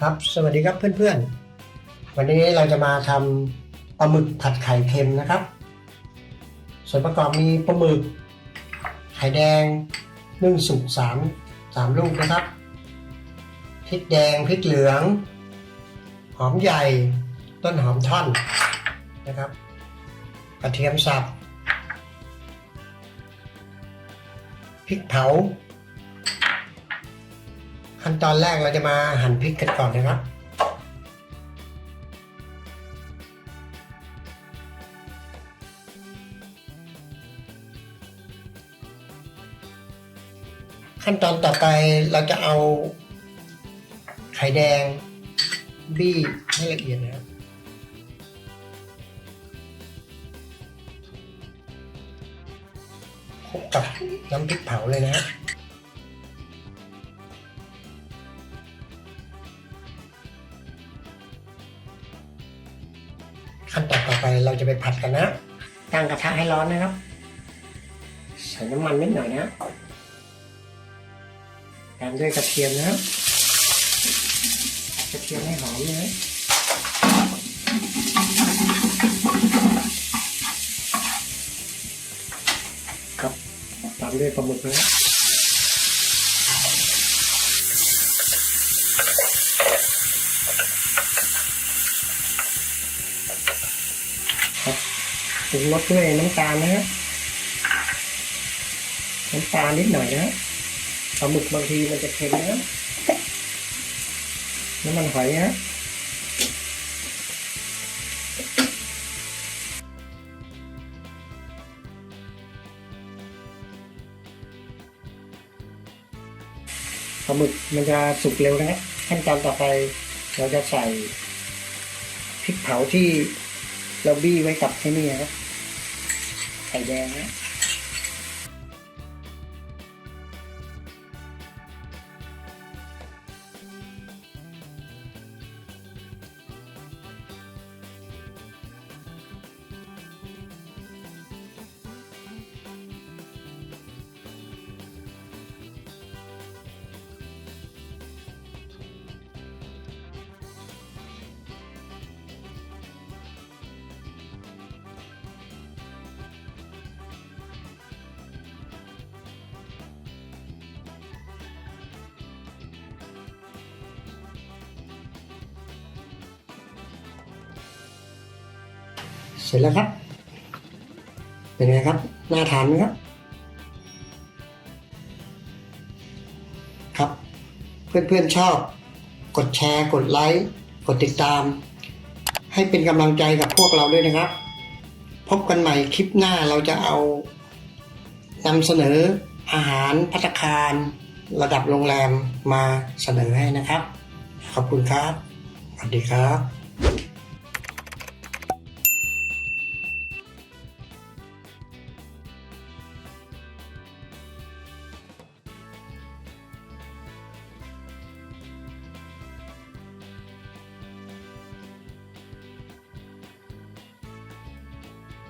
ครับ สวัสดีครับเพื่อนๆ วันนี้เราจะมาทำปลาหมึกผัดไข่เค็มนะครับ ส่วนประกอบมีปลาหมึก ไข่แดงนึ่งสุกสามสามลูกนะครับพริกแดงพริกเหลือง หอมใหญ่ ต้นหอมท่อนนะครับ กระเทียมสับพริกเผา ขั้นตอนแรกเราจะมาหั่นพริกกันก่อนนะครับ ขั้นตอนต่อไปเราจะเอาไข่แดงบี้ให้ละเอียดนะครับคลุกกับน้ำพริกเผาเลยนะฮะ ขั้นตอนต่อไปเราจะไปผัดกันนะตั้งกระทะให้ร้อนนะครับ ใส่น้ำมันนิดหน่อยนะตามด้วยกระเทียมนะครับกระเทียมให้หอมนะครับตามด้วยปลาหมึกนะปรุ งรสด้วยน้ำตาลนะฮะน้ำตาลนิดหน่อยนะปลาหมึกบางทีมันจะเค็มนะน้ำมันหอยนะปลาหมึกมันจะสุกเร็วนะขั้นตอนต่อไปเราจะใส่พริกเผาที่เราบี้ไว้กับที่นี่นะครับ ไข่แดงนะ ร็จแล้วครับ เป็นไงครับ น่าทานไหมครับ ครับ เพื่อนๆชอบ กดแชร์ กดไลค์ กดติดตาม ให้เป็นกำลังใจกับพวกเราด้วยนะครับ พบกันใหม่คลิปหน้าเราจะเอานำเสนออาหารพัตตาคารระดับโรงแรมมาเสนอให้นะครับ ขอบคุณครับ สวัสดีครับ